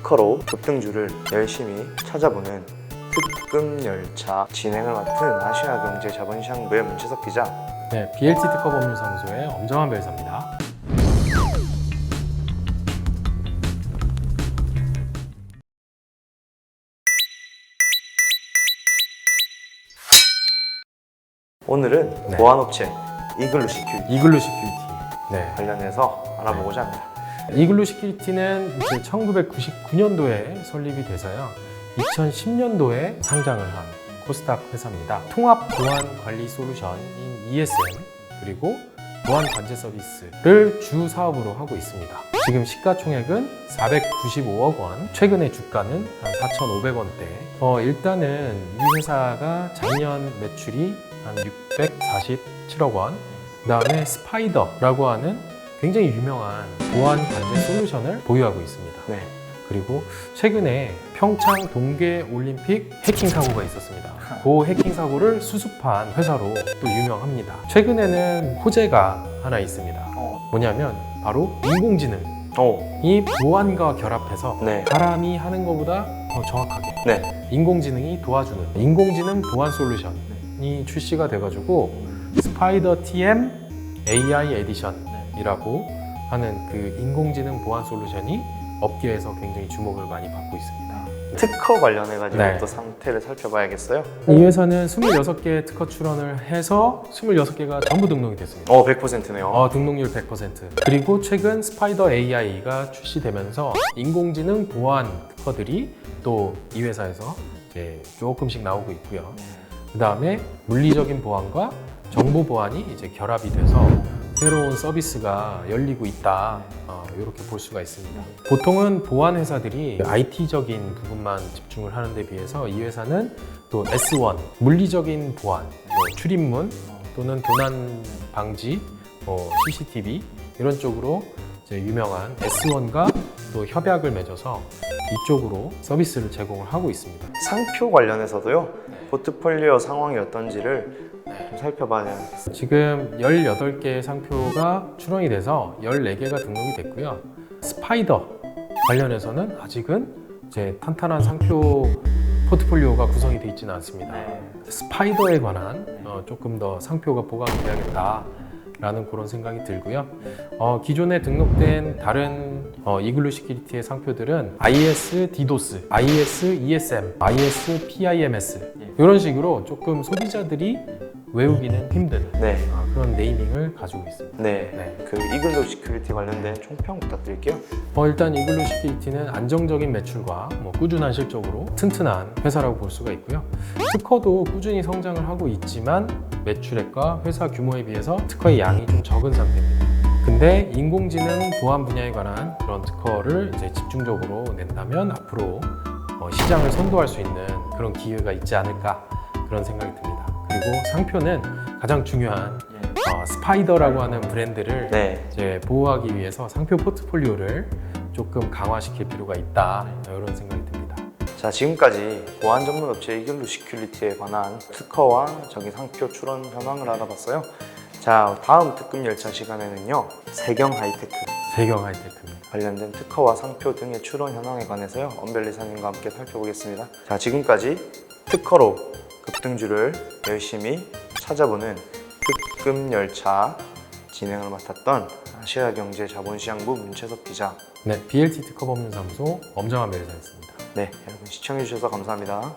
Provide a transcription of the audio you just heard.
특허로 급등주를 열심히 찾아보는 특급 열차 진행을 맡은 아시아경제자본시장부의 문채석 기자. 네, BLT 특허 법률사무소의 엄정한 변호사입니다. 오늘은 네. 보안업체 이글루 시큐리티 이글루 시큐리티. 네. 관련해서 알아보고자 합니다. 이글루 시큐리티는 이제 1999년도에 설립이 돼서요. 2010년도에 상장을 한 코스닥 회사입니다. 통합 보안 관리 솔루션인 ESM 그리고 보안 관제 서비스를 주 사업으로 하고 있습니다. 지금 시가총액은 495억 원, 최근에 주가는 한 4,500원대. 어, 일단은 이 회사가 작년 매출이 한 647억 원, 그 다음에 스파이더라고 하는 굉장히 유명한 보안 관제 솔루션을 보유하고 있습니다. 네. 그리고 최근에 평창 동계 올림픽 해킹 사고가 있었습니다. 그 해킹 사고를 수습한 회사로 또 유명합니다. 최근에는 호재가 하나 있습니다. 뭐냐면 바로 인공지능이 오. 보안과 결합해서 네. 사람이 하는 것보다 더 정확하게 네. 인공지능이 도와주는 인공지능 보안 솔루션이 출시가 돼가지고 스파이더 TM AI 에디션 이라고 하는 그 인공지능 보안 솔루션이 업계에서 굉장히 주목을 많이 받고 있습니다. 특허 관련해가지고 네. 또 상태를 살펴봐야겠어요. 이 회사는 26개 특허 출원을 해서 26개가 전부 등록이 됐습니다. 어, 100%네요. 어, 등록률 100%. 그리고 최근 스파이더 AI가 출시되면서 인공지능 보안 특허들이 또 이 회사에서 이제 조금씩 나오고 있고요. 그 다음에 물리적인 보안과 정보 보안이 이제 결합이 돼서 새로운 서비스가 열리고 있다. 어, 이렇게 볼 수가 있습니다. 보통은 보안 회사들이 IT적인 부분만 집중을 하는 데 비해서 이 회사는 또 S1 물리적인 보안, 뭐 출입문 또는 도난 방지, 뭐 CCTV 이런 쪽으로 유명한 S1과 또 협약을 맺어서 이쪽으로 서비스를 제공을 하고 있습니다. 상표 관련해서도요. 포트폴리오 상황이 어떤지를 좀 살펴봐야 지금 18개의 상표가 출원이 돼서 14개가 등록이 됐고요. 스파이더 관련해서는 아직은 이제 탄탄한 상표 포트폴리오가 구성이 되어 있지는 않습니다. 스파이더에 관한 어, 조금 더 상표가 보강이 돼야겠다. 라는 그런 생각이 들고요. 어, 기존에 등록된 다른 어, 이글루 시큐리티의 상표들은 IS DDoS, IS ESM, IS PIMS 이런 식으로 조금 소비자들이 외우기는 힘든 네. 아, 그런 네이밍을 가지고 있습니다. 네. 네. 그 이글로 시큐리티 관련된 총평 부탁드릴게요. 어, 일단 이글루 시큐리티는 안정적인 매출과 뭐 꾸준한 실적으로 튼튼한 회사라고 볼 수가 있고요. 특허도 꾸준히 성장을 하고 있지만 매출액과 회사 규모에 비해서 특허의 양이 좀 적은 상태입니다. 근데 인공지능 보안 분야에 관한 그런 특허를 이제 집중적으로 낸다면 앞으로 어, 시장을 선도할 수 있는 그런 기회가 있지 않을까 그런 생각이 듭니다. 그리고 상표는 가장 중요한 어, 스파이더라고 하는 브랜드를 네. 이제 보호하기 위해서 상표 포트폴리오를 조금 강화시킬 필요가 있다 이런 생각이 듭니다. 자, 지금까지 보안 전문 업체 이글루 시큐리티에 관한 특허와 정기 상표 출원 현황을 알아봤어요. 자, 다음 특급 열차 시간에는요. 세경 하이테크 세경 하이테크입니다. 관련된 특허와 상표 등의 출원 현황에 관해서요. 엄별리 사님과 함께 살펴보겠습니다. 자, 지금까지 특허로 급등주를 열심히 찾아보는 특급 열차 진행을 맡았던 아시아경제자본시장부 문채석 기자. 네, BLT 특허 법률사무소 엄정한 매회사였습니다. 네, 여러분 시청해주셔서 감사합니다.